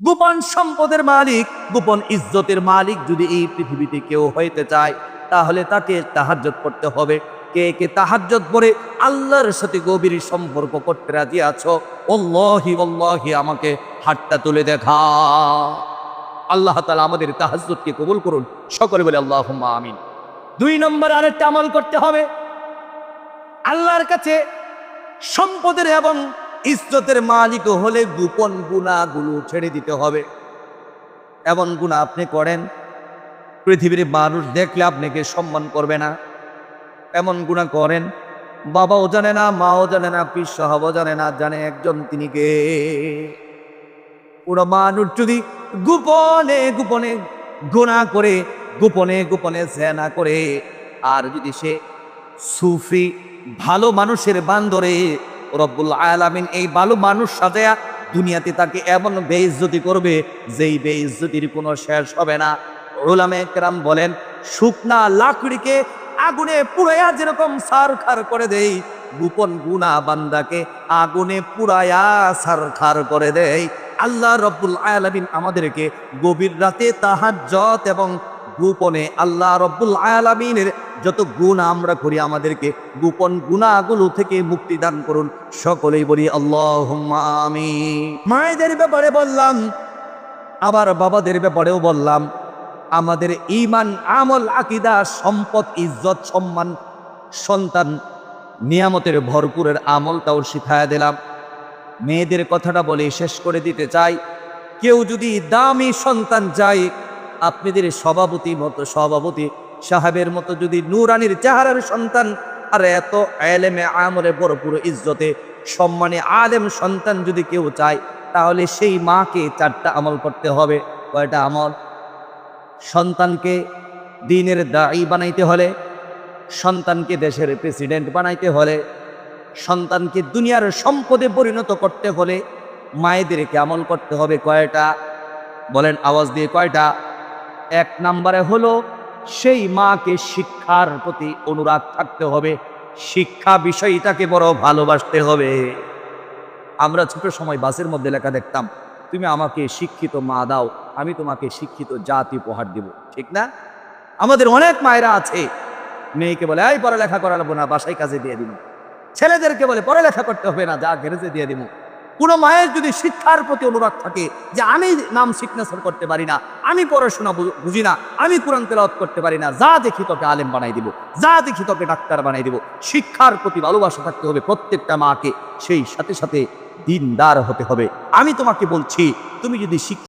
গোপন সম্পদের মালিক, গোপন ইজ্জতের মালিক যদি এই পৃথিবীতে কেউ হইতে চায়, তাহলে তাকে তাহাজ্জত করতে হবে। কে কে তাহাজ্জত পরে আল্লাহর সাথে গভীর সম্পর্ক করতে রাজি আছো? অল্লাহি অল্লাহি আমাকে হাতটা তুলে দেখা। আল্লাহ তালা আমাদের তাহাজ্জতকে কবুল করুন। সকলে বলে আল্লাহ আমিন। দুই নম্বর আরেকটা আমল করতে হবে। আল্লাহর কাছে সম্পদের এবং ইজ্জতের মালিক হলে গোপন গুণাগুলো ছেড়ে দিতে হবে। এমন গুণা আপনি করেন, পৃথিবীর মানুষ দেখলে আপনাকে সম্মান করবে না। এমন গুণা করেন, বাবাও জানে না, মাও জানে না, পীর সাহাবও জানে না, জানে একজন তিনি কে। পুরো মানুষ যদি গোপনে গোপনে গুণা করে, গোপনে গোপনে জেনা করে, আর যদি সে সুফি, ভালো মানুষের বান্দরে রব্বুল আলামিন এই ভালো মানুষ সাজায়া দুনিয়াতে তাকে এমন বেইজ্জতি করবে যেই বেইজ্জতির কোনো শেষ হবে না। ওলামে কেরাম বলেন, শুকনা লাকড়িকে আগুনে পুড়াইয়া যেরকম সার খার করে দেই, গোপন গুনা বান্দাকে আগুনে পুড়াইয়া সার খার করে দেয় আল্লাহ রব্বুল আলামিন আমাদেরকে গভীর রাতে তাহার তাহাজ্জত এবং গোপনে আল্লাহ রব্বুল আলামিনের যত গুণ আমরা করি আমাদেরকে গোপন গুণাগুলো থেকে মুক্তি দান করুন। সকলেই বলি আল্লাহ আমি মায়েদের ব্যাপারে বললাম, আবার বাবাদের ব্যাপারেও বললাম, আমাদের ইমান আমল, আকিদা, সম্পদ, ইজ্জত, সম্মান, সন্তান, নিয়ামতের ভরপুরের আমলটাও শিখায়া দিলাম। মেয়েদের কথাটা বলে শেষ করে দিতে চাই, কেউ যদি দামি সন্তান চায় আপনাদের সভাপতি মতো, সভাপতি সাহেবের মতো যদি নুরানির চেহারার সন্তান, আর এত আলেমে আমলে ভরপুর ইজ্জতে সম্মানে আলেম সন্তান যদি কেউ চায়, তাহলে সেই মাকে চারটা আমল করতে হবে। কয়টা আমল? সন্তানকে দিনের দায়ী বানাইতে হলে, সন্তানকে দেশের প্রেসিডেন্ট বানাইতে হলে, সন্তানকে দুনিয়ার সম্পদে পরিণত করতে হলে মায়েদেরকে আমল করতে হবে। কয়টা? বলেন আওয়াজ দিয়ে কয়টা? এক নম্বরে হলো, সেই মাকে শিক্ষার প্রতি অনুরাগ থাকতে হবে। শিক্ষা বিষয়টাকে বড় ভালোবাসতে হবে। আমরা ছোট সময় বাসের মধ্যে লেখা দেখতাম, তুমি আমাকে শিক্ষিত মা দাও, আমি তোমাকে শিক্ষিত জাতি উপহার দিব। ঠিক না? আমাদের অনেক মায়েরা আছে, মেয়েকে বলে, এই পড়ালেখা করাবো না বাসায় কাজে দিয়ে দিব। ছেলেদেরকে বলে, পড়ালেখা করতে হবে না, যা গ্যারেজে দিয়ে দিব। কোনো মায়ের যদি শিক্ষার প্রতি অনুরাগ থাকে যে আমি নাম সিগনেচার করতে পারি না, আমি পড়াশোনা বুঝি না, আমি কোরআন তেলাওয়াত করতে পারি না, যা দেখি তোকে আলেম বানাই দিব, যা দেখি তোকে ডাক্তার বানাই দিব, শিক্ষার প্রতি ভালোবাসা থাকতে হবে প্রত্যেকটা মাকে, সেই সাথে সাথে দিনদার হতে হবে। আমি তোমাকে বলছি, তুমি যদি শিক্ষা